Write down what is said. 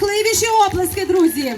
бурхливіші оплески, друзі.